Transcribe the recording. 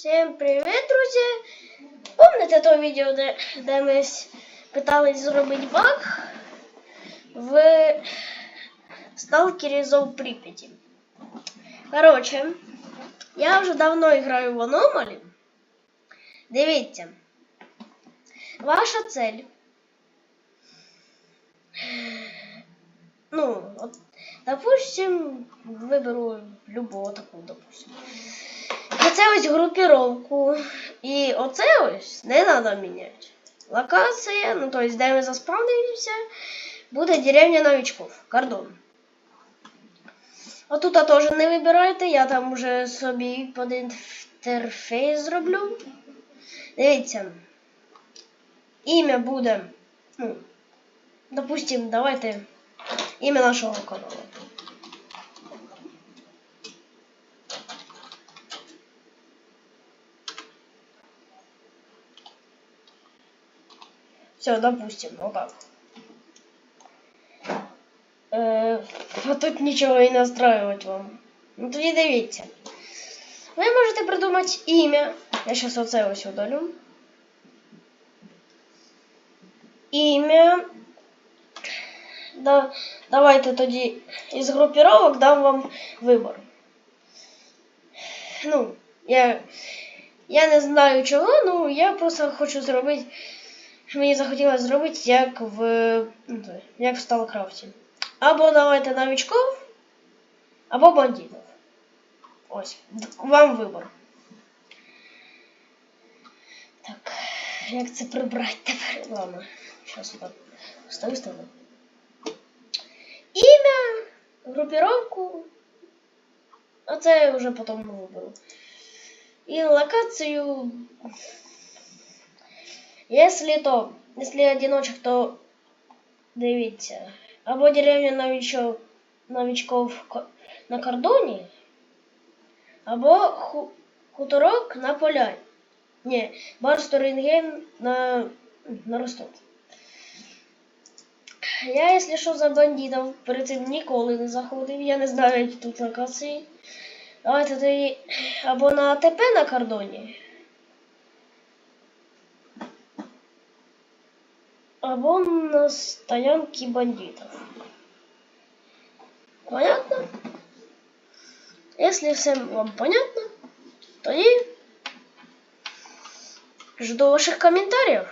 Всім привіт, друзі! Помните то відео, де, де ми с- питались зробити баг в Сталкері Зов Прип'яті? Коротше, я вже давно граю в Аномалі. Дивіться. Ваша цель. Ну, от, допустим, виберу любого такого, допустим. Оце ось групіровку. І оце ось не треба міняти. Локація, ну тобто, де ми заспавнимося, буде деревня новичков. Кордон. Отут а теж не вибирайте, я там вже собі під інтерфейс зроблю. Дивіться. Ім'я буде. Ну, допустим, давайте ім'я нашого каналу. Все, допустим, вот так. Е, а тут нічого і настраивать вам. Ну тоді дивіться. Ви можете придумати ім'я. Я зараз оце ось удалю. Ім'я. Да, давайте тоді із групіровок дам вам вибор. Ну, я, я не знаю чого, ну я просто хочу зробити. Мені захотілося зробити як в, ну, то, як в Сталкрафті. Або давайте новичков, або бандитів. Ось, д- вам вибор. Так, як це прибрати тепер? Ладно, зараз так. Стою ставлю. Ім'я, групіровку. А це я вже потім виберу. І локацію. Если то, если одиночек, то дивіться. Або деревня новичков, новичков на кордоні, або ху, хуторок на поляні. Ні, бар Сторінген на, на Ростов. Я, якщо що, за бандитів перед цим ніколи не заходив. Я не знаю, які тут локації. Давайте тоді або на АТП на кордоні. Або на стоянке бандитов. Понятно? Если всем вам понятно, то и жду ваших комментариев.